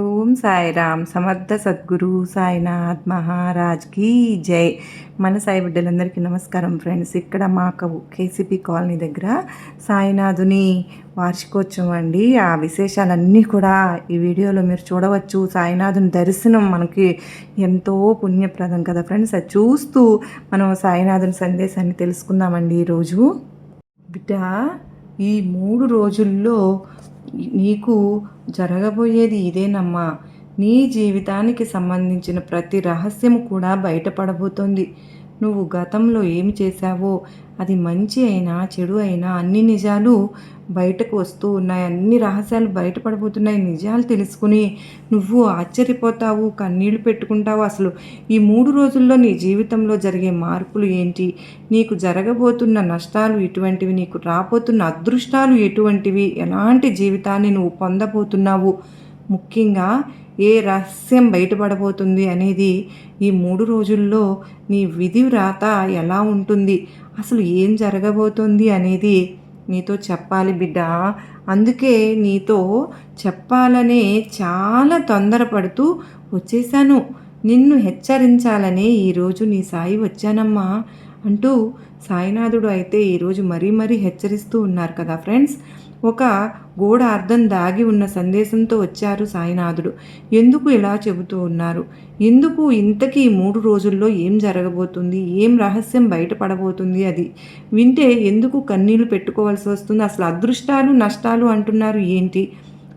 ఓం సాయిరామ్. సమర్థ సద్గురు సాయినాథ్ మహారాజ్ కీ జై. మన సాయి బిడ్డలందరికీ నమస్కారం ఫ్రెండ్స్. ఇక్కడ మాకు కేసీపీ కాలనీ దగ్గర సాయినాథుని వార్షికోత్సవం అండి. ఆ విశేషాలన్నీ కూడా ఈ వీడియోలో మీరు చూడవచ్చు. సాయినాథుని దర్శనం మనకి ఎంతో పుణ్యప్రదం కదా ఫ్రెండ్స్. అది చూస్తూ మనం సాయినాథుని సందేశాన్ని తెలుసుకుందామండి ఈరోజు. బిడ్డ ఈ మూడు రోజుల్లో నీకు జరగబోయేది ఇదేనమ్మా. నీ జీవితానికి సంబంధించిన ప్రతి రహస్యం కూడా బయటపడబోతోంది. నువ్వు గతంలో ఏమి చేశావో అది మంచి అయినా చెడు అయినా అన్ని నిజాలు బయటకు వస్తూ ఉన్నాయి. అన్ని రహస్యాలు బయటపడబోతున్నాయి. నిజాలు తెలుసుకుని నువ్వు ఆశ్చర్యపోతావు కన్నీళ్ళు పెట్టుకుంటావు. అసలు ఈ మూడు రోజుల్లో నీ జీవితంలో జరిగే మార్పులు ఏంటి? నీకు జరగబోతున్న నష్టాలు ఎటువంటివి నీకు రాబోతున్న అదృష్టాలు ఎటువంటివి? ఎలాంటి జీవితాన్ని నువ్వు పొందబోతున్నావు? ముఖ్యంగా ఏ రహస్యం బయటపడబోతుంది అనేది ఈ మూడు రోజుల్లో నీ విధి వ్రాత ఎలా ఉంటుంది? అసలు ఏం జరగబోతుంది అనేది నీతో చెప్పాలి బిడ్డ. అందుకే నీతో చెప్పాలనే చాలా తొందరపడుతూ వచ్చేసాను నిన్ను హెచ్చరించాలనే ఈరోజు నీ సాయి వచ్చానమ్మా అంటూ సాయినాథుడు అయితే ఈరోజు మరీ మరీ హెచ్చరిస్తూ ఉన్నారు కదా ఫ్రెండ్స్. ఒక గోడ అర్థం దాగి ఉన్న సందేశంతో వచ్చారు సాయినాథుడు. ఎందుకు ఇలా చెబుతూ ఉన్నారు? ఎందుకు ఇంతకీ మూడు రోజుల్లో ఏం జరగబోతుంది? ఏం రహస్యం బయటపడబోతుంది అది? వింటే ఎందుకు కన్నీళ్ళు పెట్టుకోవాల్సి వస్తుంది? అసలు అదృష్టాలు నష్టాలు అంటున్నారు ఏంటి?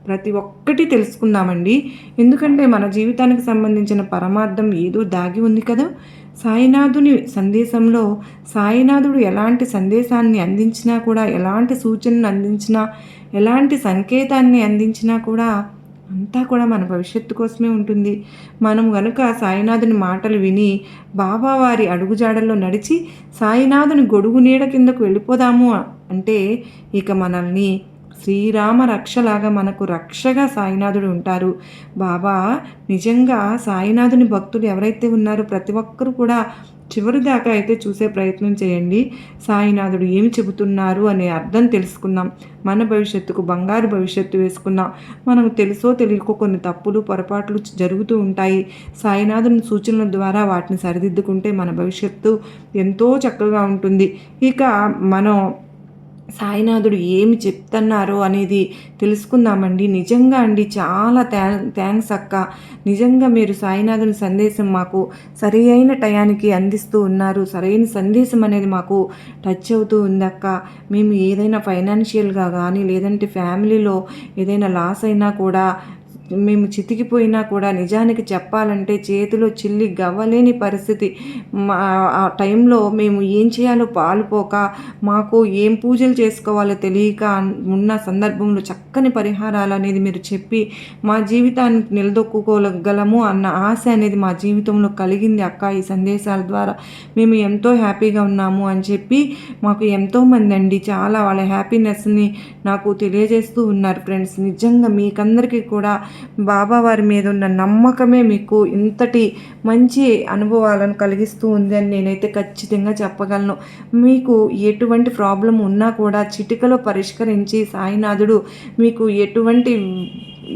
ప్రతి ఒక్కటి తెలుసుకుందామండి. ఎందుకంటే మన జీవితానికి సంబంధించిన పరమార్థం ఏదో దాగి ఉంది కదా? సాయినాథుని సందేశంలో సాయినాథుడు ఎలాంటి సందేశాన్ని అందించినా కూడా ఎలాంటి సూచనను అందించినా ఎలాంటి సంకేతాన్ని అందించినా కూడా అంతా కూడా మన భవిష్యత్తు కోసమే ఉంటుంది. మనం గనుక సాయినాథుని మాటలు విని బాబావారి అడుగుజాడల్లో నడిచి సాయినాథుని గొడుగు నీడ కిందకు వెళ్ళిపోదాము అంటే ఇక మనల్ని శ్రీరామ రక్షలాగా మనకు రక్షగా సాయినాథుడు ఉంటారు. బాబా నిజంగా సాయినాథుని భక్తులు ఎవరైతే ఉన్నారో ప్రతి ఒక్కరు కూడా చివరి దాకా అయితే చూసే ప్రయత్నం చేయండి. సాయినాథుడు ఏమి చెబుతున్నారు అనే అర్థం తెలుసుకుందాం. మన భవిష్యత్తుకు బంగారు భవిష్యత్తు వేసుకుందాం. మనం తెలుసో తెలియకో కొన్ని తప్పులు పొరపాట్లు జరుగుతూ ఉంటాయి. సాయినాథుని సూచనల ద్వారా వాటిని సరిదిద్దుకుంటే మన భవిష్యత్తు ఎంతో చక్కగా ఉంటుంది. ఇక మనం సాయినాథుడు ఏమి చెప్తున్నారో అనేది తెలుసుకుందామండి. నిజంగా అండి చాలా థ్యాంక్స్ అక్క. నిజంగా మీరు సాయినాథుని సందేశం మాకు సరి అయిన టయానికి అందిస్తూ ఉన్నారు. సరైన సందేశం అనేది మాకు టచ్ అవుతూ ఉందక్క మేము ఏదైనా ఫైనాన్షియల్గా కానీ లేదంటే ఫ్యామిలీలో ఏదైనా లాస్ అయినా కూడా మేము చితికిపోయినా కూడా నిజానికి చెప్పాలంటే చేతిలో చిల్లి గవ్వలేని పరిస్థితి. ఆ టైంలో మేము ఏం చేయాలో పాలుపోక మాకు ఏం పూజలు చేసుకోవాలో తెలియక ఉన్న సందర్భంలో చక్కని పరిహారాలు అనేది మీరు చెప్పి మా జీవితానికి నిలదొక్కుకోగలము అన్న ఆశ అనేది మా జీవితంలో కలిగింది అక్క ఈ సందేశాల ద్వారా. మేము ఎంతో హ్యాపీగా ఉన్నాము అని చెప్పి మాకు ఎంతోమంది అండి. చాలా వాళ్ళ హ్యాపీనెస్ని నాకు తెలియజేస్తూ ఉన్నారు ఫ్రెండ్స్. నిజంగా మీకందరికీ కూడా బాబా వారి మీద ఉన్న నమ్మకమే మీకు ఇంతటి మంచి అనుభవాలను కలిగిస్తూ ఉంది అని నేనైతే ఖచ్చితంగా చెప్పగలను. మీకు ఎటువంటి ప్రాబ్లం ఉన్నా కూడా చిటికలో పరిష్కరించి సాయినాథుడు మీకు ఎటువంటి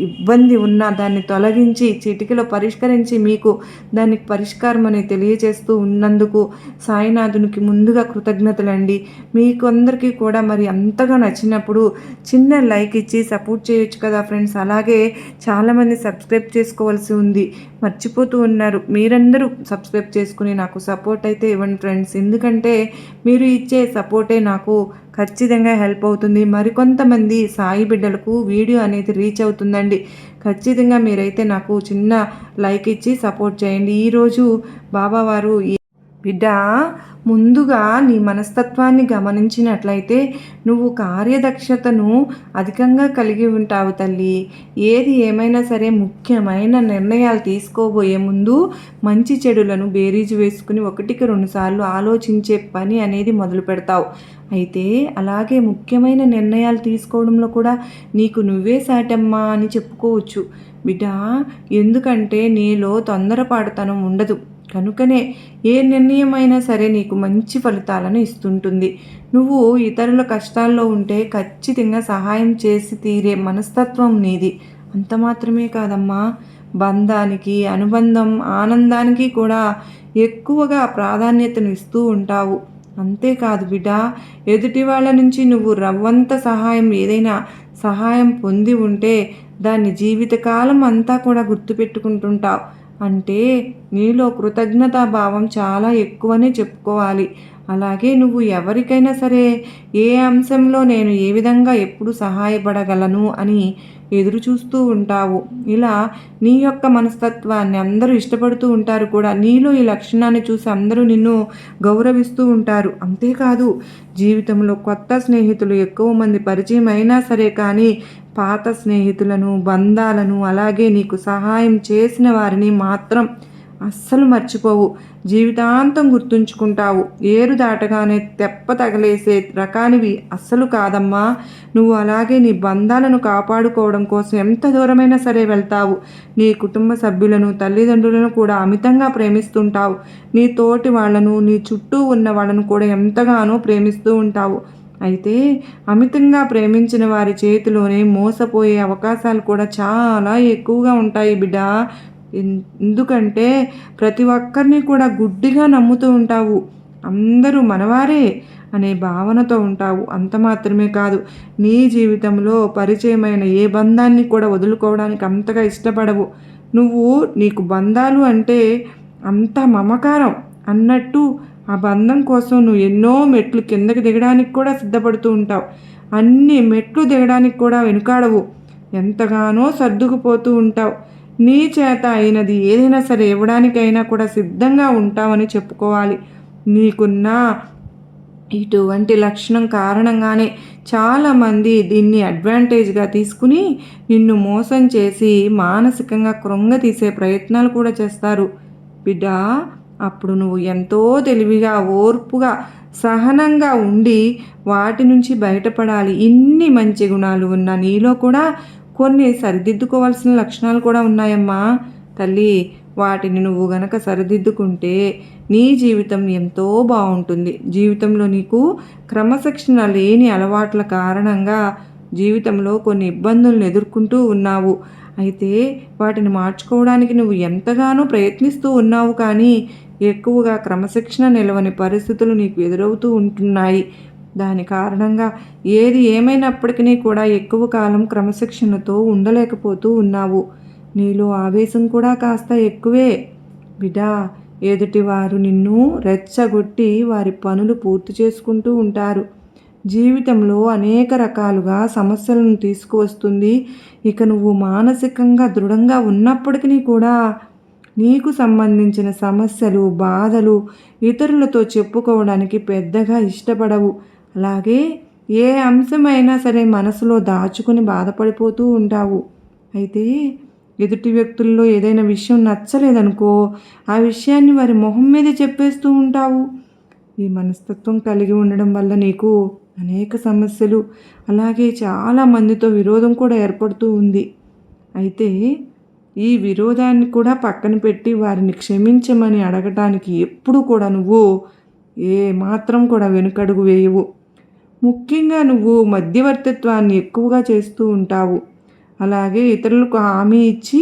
ఇబ్బంది ఉన్నా దాన్ని తొలగించి చిటికలో పరిష్కరించి మీకు దానికి పరిష్కారం అని తెలియజేస్తూ ఉన్నందుకు సాయినాథునికి ముందుగా కృతజ్ఞతలండి. మీకు అందరికీ కూడా మరి అంతగా నచ్చినప్పుడు చిన్న లైక్ ఇచ్చి సపోర్ట్ చేయొచ్చు కదా ఫ్రెండ్స్. అలాగే చాలామంది సబ్స్క్రైబ్ చేసుకోవాల్సి ఉంది. మర్చిపోతూ ఉన్నారు. మీరందరూ సబ్స్క్రైబ్ చేసుకుని నాకు సపోర్ట్ అయితే ఇవ్వండి ఫ్రెండ్స్. ఎందుకంటే మీరు ఇచ్చే సపోర్టే నాకు ఖచ్చితంగా హెల్ప్ అవుతుంది. మరికొంతమంది సాయి బిడ్డలకు వీడియో అనేది రీచ్ అవుతుందండి. ఖచ్చితంగా మీరైతే నాకు చిన్న లైక్ ఇచ్చి సపోర్ట్ చేయండి. ఈరోజు బాబావారు బిడ్డ ముందుగా నీ మనస్తత్వాన్ని గమనించినట్లయితే నువ్వు కార్యదక్షతను అధికంగా కలిగి ఉంటావు తల్లి. ఏది ఏమైనా సరే ముఖ్యమైన నిర్ణయాలు తీసుకోబోయే ముందు మంచి చెడులను బేరీజు వేసుకుని ఒకటికి రెండుసార్లు ఆలోచించే పని అనేది మొదలు పెడతావు అయితే అలాగే ముఖ్యమైన నిర్ణయాలు తీసుకోవడంలో కూడా నీకు నువ్వే సాటమ్మా అని చెప్పుకోవచ్చు. బిడ్డ ఎందుకంటే నీలో తొందరపాటుతనం ఉండదు. కనుకనే ఏ నిర్ణయం అయినా సరే నీకు మంచి ఫలితాలను ఇస్తుంటుంది. నువ్వు ఇతరుల కష్టాల్లో ఉంటే ఖచ్చితంగా సహాయం చేసి తీరే మనస్తత్వం నీది. అంత మాత్రమే కాదమ్మా. బంధానికి అనుబంధం ఆనందానికి కూడా ఎక్కువగా ప్రాధాన్యతను ఇస్తూ ఉంటావు. అంతేకాదు బిడ్డ ఎదుటి వాళ్ళ నుంచి నువ్వు రవ్వంత సహాయం ఏదైనా సహాయం పొంది ఉంటే దాన్ని జీవితకాలం అంతా కూడా గుర్తుపెట్టుకుంటుంటావు. అంటే నీలో కృతజ్ఞతా భావం చాలా ఎక్కువనే చెప్పుకోవాలి. అలాగే నువ్వు ఎవరికైనా సరే ఏ అంశంలో నేను ఏ విధంగా ఎప్పుడు సహాయపడగలను అని ఎదురు చూస్తూ ఉంటావు. ఇలా నీ యొక్క మనస్తత్వాన్ని అందరూ ఇష్టపడుతూ ఉంటారు కూడా. నీలో ఈ లక్షణాన్ని చూసి అందరూ నిన్ను గౌరవిస్తూ ఉంటారు. అంతేకాదు జీవితంలో కొత్త స్నేహితులు ఎక్కువ మంది పరిచయం అయినా సరే కానీ పాత స్నేహితులను బంధాలను అలాగే నీకు సహాయం చేసిన వారిని మాత్రం అస్సలు మర్చిపోవు. జీవితాంతం గుర్తుంచుకుంటావు. ఏరు దాటగానే తెప్ప తగలేసే రకానివి అస్సలు కాదమ్మా. నువ్వు అలాగే నీ బంధాలను కాపాడుకోవడం కోసం ఎంత దూరమైనా సరే వెళ్తావు. నీ కుటుంబ సభ్యులను తల్లిదండ్రులను కూడా అమితంగా ప్రేమిస్తుంటావు. నీ తోటి వాళ్ళను నీ చుట్టూ ఉన్న వాళ్ళను కూడా ఎంతగానో ప్రేమిస్తూ ఉంటావు. అయితే అమితంగా ప్రేమించిన వారి చేతిలోనే మోసపోయే అవకాశాలు కూడా చాలా ఎక్కువగా ఉంటాయి బిడ్డ. ఎందుకంటే ప్రతి ఒక్కరిని కూడా గుడ్డిగా నమ్ముతూ ఉంటావు. అందరూ మనవారే అనే భావనతో ఉంటావు. అంత మాత్రమే కాదు నీ జీవితంలో పరిచయమైన ఏ బంధాన్ని కూడా వదులుకోవడానికి అంతగా ఇష్టపడవు. నువ్వు నీకు బంధాలు అంటే అంత మమకారం అన్నట్టు ఆ బంధం కోసం నువ్వు ఎన్నో మెట్లు కిందకి దిగడానికి కూడా సిద్ధపడుతూ ఉంటావు. అన్ని మెట్లు దిగడానికి కూడా వెనుకాడవు. ఎంతగానో సర్దుకుపోతూ ఉంటావు. నీ చేత అయినది ఏదైనా సరే ఇవ్వడానికైనా కూడా సిద్ధంగా ఉంటావని చెప్పుకోవాలి. నీకున్న ఇటువంటి లక్షణం కారణంగానే చాలామంది దీన్ని అడ్వాంటేజ్గా తీసుకుని నిన్ను మోసం చేసి మానసికంగా కృంగతీసే ప్రయత్నాలు కూడా చేస్తారు. బిడ్డ అప్పుడు నువ్వు ఎంతో తెలివిగా ఓర్పుగా సహనంగా ఉండి వాటి నుంచి బయటపడాలి. ఇన్ని మంచి గుణాలు ఉన్న నీలో కూడా కొన్ని సరిదిద్దుకోవాల్సిన లక్షణాలు కూడా ఉన్నాయమ్మా. తల్లి వాటిని నువ్వు గనక సరిదిద్దుకుంటే నీ జీవితం ఎంతో బాగుంటుంది. జీవితంలో నీకు క్రమశిక్షణ లేని అలవాట్ల కారణంగా జీవితంలో కొన్ని ఇబ్బందులను ఎదుర్కొంటూ ఉన్నావు. అయితే వాటిని మార్చుకోవడానికి నువ్వు ఎంతగానో ప్రయత్నిస్తూ ఉన్నావు కానీ ఎక్కువగా క్రమశిక్షణ నిలవని పరిస్థితులు నీకు ఎదురవుతూ ఉంటున్నాయి. దాని కారణంగా ఏది ఏమైనప్పటికీ కూడా ఎక్కువ కాలం క్రమశిక్షణతో ఉండలేకపోతూ ఉన్నావు. నీలో ఆవేశం కూడా కాస్త ఎక్కువే. బిడా ఎదుటివారు నిన్ను రెచ్చగొట్టి వారి పనులు పూర్తి చేసుకుంటూ ఉంటారు. జీవితంలో అనేక రకాలుగా సమస్యలను తీసుకువస్తుంది. ఇక నువ్వు మానసికంగా దృఢంగా ఉన్నప్పటికీ కూడా నీకు సంబంధించిన సమస్యలు బాధలు ఇతరులతో చెప్పుకోవడానికి పెద్దగా ఇష్టపడవు. అలాగే ఏ అంశమైనా సరే మనసులో దాచుకుని బాధపడిపోతూ ఉంటావు. అయితే ఎదుటి వ్యక్తుల్లో ఏదైనా విషయం నచ్చలేదనుకో ఆ విషయాన్ని వారి మొహం మీద చెప్పేస్తూ ఉంటావు. ఈ మనస్తత్వం కలిగి ఉండడం వల్ల నీకు అనేక సమస్యలు అలాగే చాలా మందితో విరోధం కూడా ఏర్పడుతూ ఉంది. అయితే ఈ విరోధాన్ని కూడా పక్కన పెట్టి వారిని క్షమించమని అడగటానికి ఎప్పుడు కూడా నువ్వు ఏ మాత్రం కూడా వెనుకడుగు వేయవు. ముఖ్యంగా నువ్వు మధ్యవర్తిత్వాన్ని ఎక్కువగా చేస్తూ ఉంటావు. అలాగే ఇతరులకు హామీ ఇచ్చి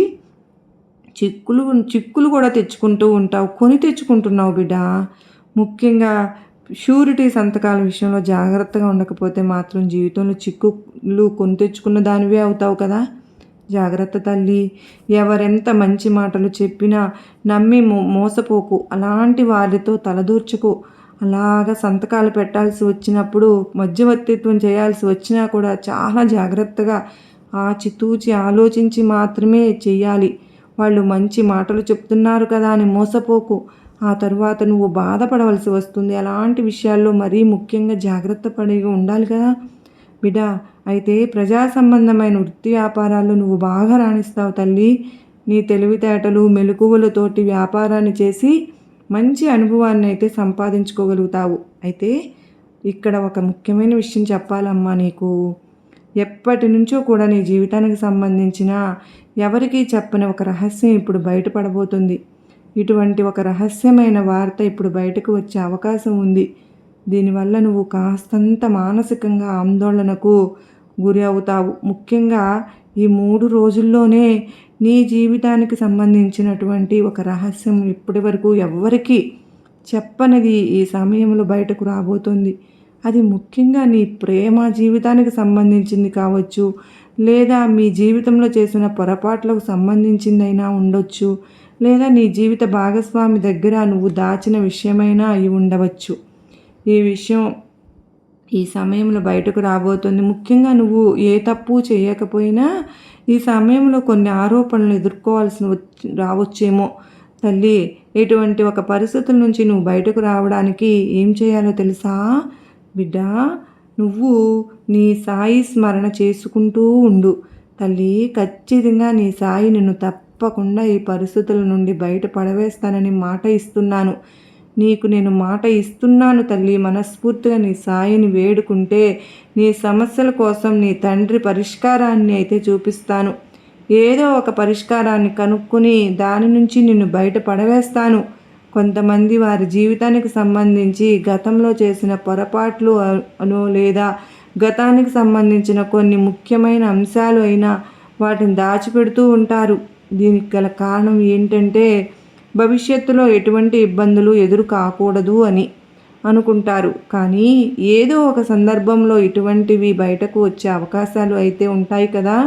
చిక్కులు చిక్కులు కూడా తెచ్చుకుంటూ ఉంటావు. కొని తెచ్చుకుంటున్నావు బిడ్డ. ముఖ్యంగా షూరిటీ సంతకాల విషయంలో జాగ్రత్తగా ఉండకపోతే మాత్రం జీవితంలో చిక్కులు కొని తెచ్చుకున్న దానివే అవుతావు కదా. జాగ్రత్త తల్లి. ఎవరెంత మంచి మాటలు చెప్పినా నమ్మి మోసపోకు. అలాంటి వారితో తలదూర్చుకో. అలాగ సంతకాలు పెట్టాల్సి వచ్చినప్పుడు మధ్యవర్తిత్వం చేయాల్సి వచ్చినా కూడా చాలా జాగ్రత్తగా ఆచితూచి ఆలోచించి మాత్రమే చెయ్యాలి. వాళ్ళు మంచి మాటలు చెప్తున్నారు కదా అని మోసపోకు. ఆ తర్వాత నువ్వు బాధపడవలసి వస్తుంది. అలాంటి విషయాల్లో మరీ ముఖ్యంగా జాగ్రత్త పడి ఉండాలి కదా. బిడ్డ అయితే ప్రజా సంబంధమైన వృత్తి వ్యాపారాల్లో నువ్వు బాగా రాణిస్తావు తల్లి. నీ తెలివితేటలు మెలకువలతోటి వ్యాపారాన్ని చేసి మంచి అనుభవాన్ని అయితే సంపాదించుకోగలుగుతావు. అయితే ఇక్కడ ఒక ముఖ్యమైన విషయం చెప్పాలమ్మా నీకు. ఎప్పటి నుంచో కూడా నీ జీవితానికి సంబంధించిన ఎవరికీ చెప్పని ఒక రహస్యం ఇప్పుడు బయటపడబోతుంది. ఇటువంటి ఒక రహస్యమైన వార్త ఇప్పుడు బయటకు వచ్చే అవకాశం ఉంది. దీనివల్ల నువ్వు కాస్తంత మానసికంగా ఆందోళనకు గురి అవుతావు. ముఖ్యంగా ఈ మూడు రోజుల్లోనే నీ జీవితానికి సంబంధించినటువంటి ఒక రహస్యం ఇప్పటి వరకు ఎవ్వరికీ చెప్పనిది ఈ సమయంలో బయటకు రాబోతుంది. అది ముఖ్యంగా నీ ప్రేమ జీవితానికి సంబంధించింది కావచ్చు లేదా మీ జీవితంలో చేసిన పొరపాట్లకు సంబంధించిందైనా ఉండొచ్చు లేదా నీ జీవిత భాగస్వామి దగ్గర నువ్వు దాచిన విషయమైనా అయి ఉండవచ్చు. ఈ విషయం ఈ సమయంలో బయటకు రాబోతుంది. ముఖ్యంగా నువ్వు ఏ తప్పు చేయకపోయినా ఈ సమయంలో కొన్ని ఆరోపణలు ఎదుర్కోవాల్సిన రావచ్చేమో. తల్లి ఇటువంటి ఒక పరిస్థితుల నుంచి నువ్వు బయటకు రావడానికి ఏం చేయాలో తెలుసా? బిడ్డ నువ్వు నీ సాయి స్మరణ చేసుకుంటూ ఉండు. తల్లి ఖచ్చితంగా నీ సాయి నిన్ను తప్పకుండా ఈ పరిస్థితుల నుండి బయట పడవేస్తానని మాట ఇస్తున్నాను. నీకు నేను మాట ఇస్తున్నాను తల్లి. మనస్ఫూర్తిగా నీ సాయిని వేడుకుంటే నీ సమస్యల కోసం నీ తండ్రి పరిష్కారాన్ని అయితే చూపిస్తాను. ఏదో ఒక పరిష్కారాన్ని కనుక్కొని దాని నుంచి నిన్ను బయట పడవేస్తాను. కొంతమంది వారి జీవితానికి సంబంధించి గతంలో చేసిన పొరపాట్లు అనో లేదా గతానికి సంబంధించిన కొన్ని ముఖ్యమైన అంశాలు అయినా వాటిని దాచిపెడుతూ ఉంటారు. దీనికి గల కారణం ఏంటంటే భవిష్యత్తులో ఎటువంటి ఇబ్బందులు ఎదురు కాకూడదు అని అనుకుంటారు. కానీ ఏదో ఒక సందర్భంలో ఇటువంటివి బయటకు వచ్చే అవకాశాలు అయితే ఉంటాయి కదా.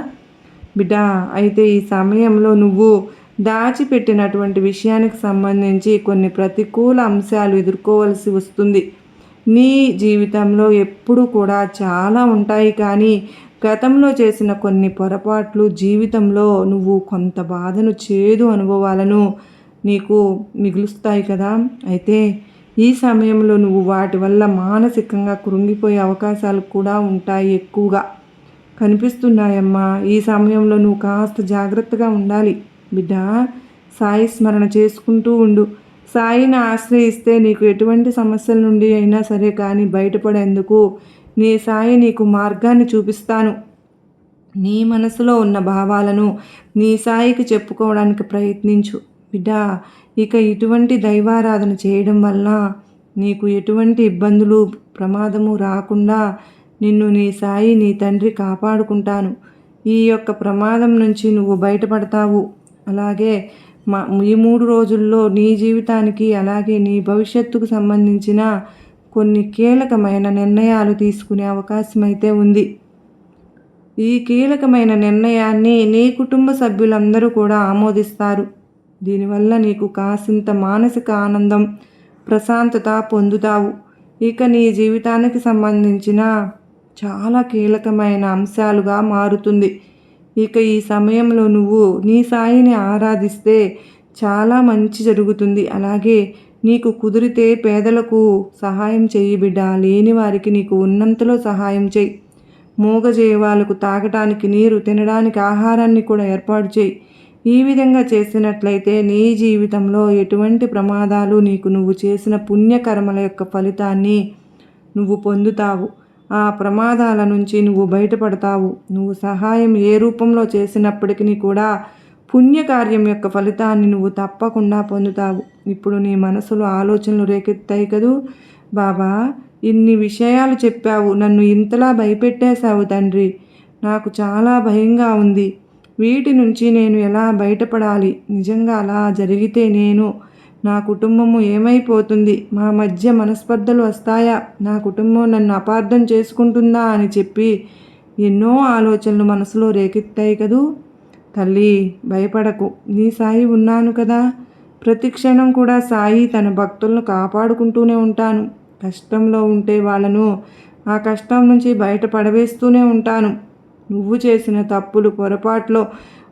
బిడ్డా అయితే ఈ సమయంలో నువ్వు దాచిపెట్టినటువంటి విషయానికి సంబంధించి కొన్ని ప్రతికూల అంశాలు ఎదుర్కోవలసి వస్తుంది. నీ జీవితంలో ఎప్పుడు కూడా చాలా ఉంటాయి. కానీ గతంలో చేసిన కొన్ని పొరపాట్లు జీవితంలో నువ్వు కొంత బాధను చేదు అనుభవాలను నీకు మిగులుస్తాయి కదా. అయితే ఈ సమయంలో నువ్వు వాటి వల్ల మానసికంగా కృంగిపోయే అవకాశాలు కూడా ఉంటాయి ఎక్కువగా. కనిపిస్తున్నాయమ్మా ఈ సమయంలో నువ్వు కాస్త జాగ్రత్తగా ఉండాలి. బిడ్డ సాయి స్మరణ చేసుకుంటూ ఉండు. సాయిని ఆశ్రయిస్తే నీకు ఎటువంటి సమస్యల నుండి అయినా సరే కానీ బయటపడేందుకు నీ సాయి నీకు మార్గాన్ని చూపిస్తాను. నీ మనసులో ఉన్న భావాలను నీ సాయికి చెప్పుకోవడానికి ప్రయత్నించు. బిడ్డా ఇక ఇటువంటి దైవారాధన చేయడం వల్ల నీకు ఎటువంటి ఇబ్బందులు ప్రమాదము రాకుండా నిన్ను నీ సాయి నీ తండ్రి కాపాడుకుంటాను. ఈ యొక్క ప్రమాదం నుంచి నువ్వు బయటపడతావు. అలాగే మా ఈ మూడు రోజుల్లో నీ జీవితానికి అలాగే నీ భవిష్యత్తుకు సంబంధించిన కొన్ని కీలకమైన నిర్ణయాలు తీసుకునే అవకాశం అయితే ఉంది. ఈ కీలకమైన నిర్ణయాన్ని నీ కుటుంబ సభ్యులందరూ కూడా ఆమోదిస్తారు. దీనివల్ల నీకు కాసింత మానసిక ఆనందం ప్రశాంతత పొందుతావు. ఇక నీ జీవితానికి సంబంధించిన చాలా కీలకమైన అంశాలుగా మారుతుంది. ఇక ఈ సమయంలో నువ్వు నీ సాయిని ఆరాధిస్తే చాలా మంచి జరుగుతుంది. అలాగే నీకు కుదిరితే పేదలకు సహాయం చెయ్యి బిడ్డ. లేని వారికి నీకు ఉన్నంతలో సహాయం చేయి మూగజేవాలకు తాగటానికి నీరు తినడానికి ఆహారాన్ని కూడా ఏర్పాటు చేయి ఈ విధంగా చేసినట్లయితే నీ జీవితంలో ఎటువంటి ప్రమాదాలు నీకు నువ్వు చేసిన పుణ్యకర్మల యొక్క ఫలితాన్ని నువ్వు పొందుతావు. ఆ ప్రమాదాల నుంచి నువ్వు బయటపడతావు. నువ్వు సహాయం ఏ రూపంలో చేసినప్పటికీ కూడా పుణ్యకార్యం యొక్క ఫలితాన్ని నువ్వు తప్పకుండా పొందుతావు. ఇప్పుడు నీ మనసులో ఆలోచనలు రేకెత్తాయి కదూ. బాబా ఇన్ని విషయాలు చెప్పావు. నన్ను ఇంతలా భయపెట్టేశావు తండ్రి. నాకు చాలా భయంగా ఉంది. వీటి నుంచి నేను ఎలా బయటపడాలి? నిజంగా అలా జరిగితే నేను నా కుటుంబము ఏమైపోతుంది? మా మధ్య మనస్పర్ధలు వస్తాయా? నా కుటుంబం నన్ను అపార్థం చేసుకుంటుందా అని చెప్పి ఎన్నో ఆలోచనలు మనసులో రేకెత్తాయి కదూ? తల్లి భయపడకు. నీ సాయి ఉన్నాను కదా. ప్రతి క్షణం కూడా సాయి తన భక్తులను కాపాడుకుంటూనే ఉంటాను. కష్టంలో ఉంటే వాళ్ళను ఆ కష్టం నుంచి బయట పడవేస్తూనే ఉంటాను. నువ్వు చేసిన తప్పులు పొరపాట్లో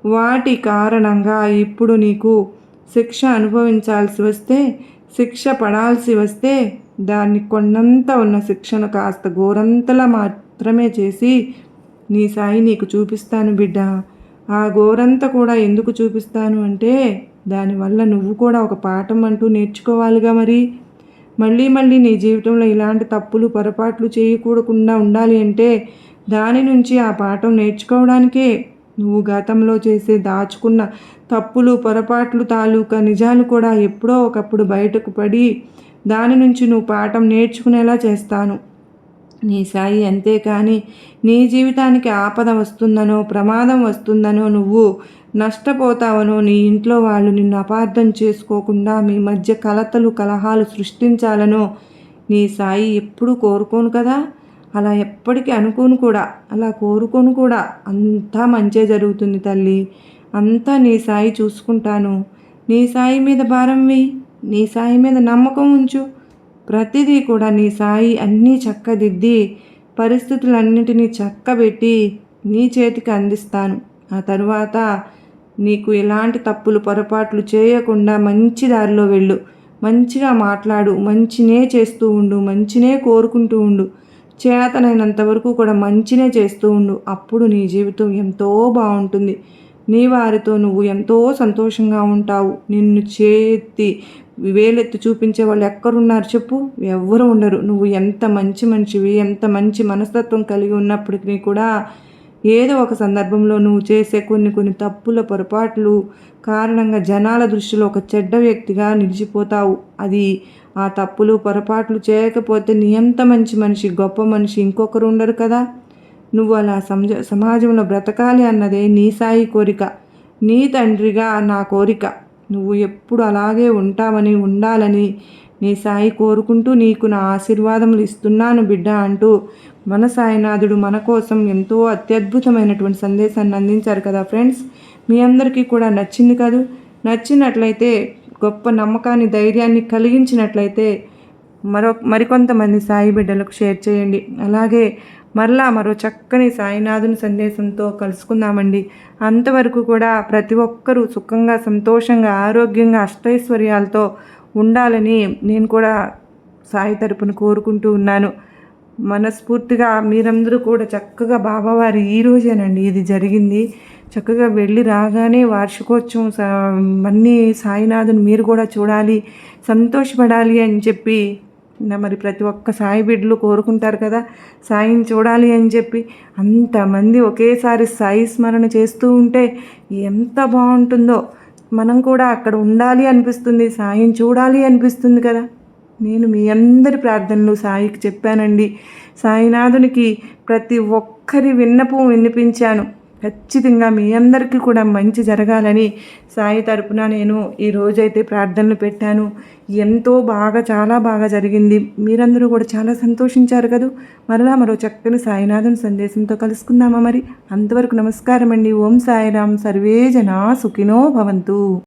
వాటి కారణంగా ఇప్పుడు నీకు శిక్ష అనుభవించాల్సి వస్తే శిక్ష పడాల్సి వస్తే దాన్ని కొన్నంత ఉన్న శిక్షను కాస్త గోరంతలా మాత్రమే చేసి నీ సాయి నీకు చూపిస్తాను బిడ్డ. ఆ గోరంత కూడా ఎందుకు చూపిస్తాను అంటే దానివల్ల నువ్వు కూడా ఒక పాఠం అంటూ నేర్చుకోవాలిగా మరి. మళ్ళీ మళ్ళీ నీ జీవితంలో ఇలాంటి తప్పులు పొరపాట్లు చేయకూడకుండా ఉండాలి అంటే దాని నుంచి ఆ పాఠం నేర్చుకోవడానికే. నువ్వు గతంలో చేసే దాచుకున్న తప్పులు పొరపాట్లు తాలూకా నిజాలు కూడా ఎప్పుడో ఒకప్పుడు బయటకు పడి దాని నుంచి నువ్వు పాఠం నేర్చుకునేలా చేస్తాను. నీ సాయి అంతేకాని నీ జీవితానికి ఆపద వస్తుందనో ప్రమాదం వస్తుందనో నువ్వు నష్టపోతావనో నీ ఇంట్లో వాళ్ళు నిన్ను అపార్థం చేసుకోకుండా మీ మధ్య కలతలు కలహాలు సృష్టించాలనో నీ సాయి ఎప్పుడు కోరుకోను కదా? అలా ఎప్పటికీ అనుకోను కూడా అలా కోరుకోను కూడా. అంతా మంచే జరుగుతుంది తల్లి. అంతా నీ సాయి చూసుకుంటాను. నీ సాయి మీద భారం వేయి. నీ సాయి మీద నమ్మకం ఉంచు. ప్రతిదీ కూడా నీ సాయి అన్నీ చక్కదిద్ది పరిస్థితులన్నిటినీ చక్కబెట్టి నీ చేతికి అందిస్తాను. ఆ తర్వాత నీకు ఎలాంటి తప్పులు పొరపాట్లు చేయకుండా మంచి దారిలో వెళ్ళు. మంచిగా మాట్లాడు. మంచినే చేస్తూ ఉండు. మంచినే కోరుకుంటూ ఉండు. చేతనైనంత వరకు కూడా మంచినే చేస్తూ ఉండు. అప్పుడు నీ జీవితం ఎంతో బాగుంటుంది. నీ వారితో నువ్వు ఎంతో సంతోషంగా ఉంటావు. నిన్ను చేతి వేలెత్తి చూపించే వాళ్ళు ఎక్కడున్నారు చెప్పు? ఎవ్వరు ఉండరు. నువ్వు ఎంత మంచి మనిషివి ఎంత మంచి మనస్తత్వం కలిగి ఉన్నప్పటికీ కూడా ఏదో ఒక సందర్భంలో నువ్వు చేసే కొన్ని కొన్ని తప్పుల పొరపాట్లు కారణంగా జనాల దృష్టిలో ఒక చెడ్డ వ్యక్తిగా నిలిచిపోతావు. అది ఆ తప్పులు పొరపాట్లు చేయకపోతే నీ ఎంత మంచి మనిషి గొప్ప మనిషి ఇంకొకరు ఉండరు కదా? నువ్వు అలా సమజ సమాజంలో బ్రతకాలి అన్నదే నీ సాయి కోరిక. నీ తండ్రిగా నా కోరిక. నువ్వు ఎప్పుడు అలాగే ఉంటావని ఉండాలని నీ సాయి కోరుకుంటూ నీకు నా ఆశీర్వాదములు ఇస్తున్నాను బిడ్డ అంటూ మన సాయినాథుడు మన కోసం ఎంతో అత్యద్భుతమైనటువంటి సందేశాన్ని అందించారు కదా ఫ్రెండ్స్? మీ అందరికీ కూడా నచ్చింది కాదు? నచ్చినట్లయితే గొప్ప నమ్మకాన్ని ధైర్యాన్ని కలిగించినట్లయితే మరో మరికొంతమంది సాయి బిడ్డలకు షేర్ చేయండి. అలాగే మరలా మరో చక్కని సాయినాథుని సందేశంతో కలుసుకుందామండి. అంతవరకు కూడా ప్రతి ఒక్కరూ సుఖంగా సంతోషంగా ఆరోగ్యంగా అష్టైశ్వర్యాలతో ఉండాలని నేను కూడా సాయి తరపున కోరుకుంటూ ఉన్నాను. మనస్ఫూర్తిగా మీరందరూ కూడా చక్కగా బాబావారి ఈ రోజేనండి ఇది జరిగింది. చక్కగా వెళ్ళి రాగానే వార్షికోత్సవం అన్నీ సాయినాథుని మీరు కూడా చూడాలి సంతోషపడాలి అని చెప్పి మరి ప్రతి ఒక్క సాయి బిడ్డలు కోరుకుంటారు కదా సాయిని చూడాలి అని చెప్పి అంతమంది ఒకేసారి సాయి స్మరణ చేస్తూ ఉంటే ఎంత బాగుంటుందో. మనం కూడా అక్కడ ఉండాలి అనిపిస్తుంది సాయిని చూడాలి అనిపిస్తుంది కదా. నేను మీ అందరి ప్రార్థనలు సాయికి చెప్పానండి. సాయినాథునికి ప్రతి ఒక్కరి విన్నపం వినిపించాను. ఖచ్చితంగా మీ అందరికీ కూడా మంచి జరగాలని సాయి తరపున నేను ఈ రోజైతే ప్రార్థనలు పెట్టాను. ఎంతో బాగా చాలా బాగా జరిగింది. మీరందరూ కూడా చాలా సంతోషించారు కదా? మరలా మరో చక్కని సాయినాథుని సందేశంతో కలుసుకుందామా మరి? అంతవరకు నమస్కారం అండి ఓం సాయిరామ్. సర్వే జనా సుఖినో భవంతు.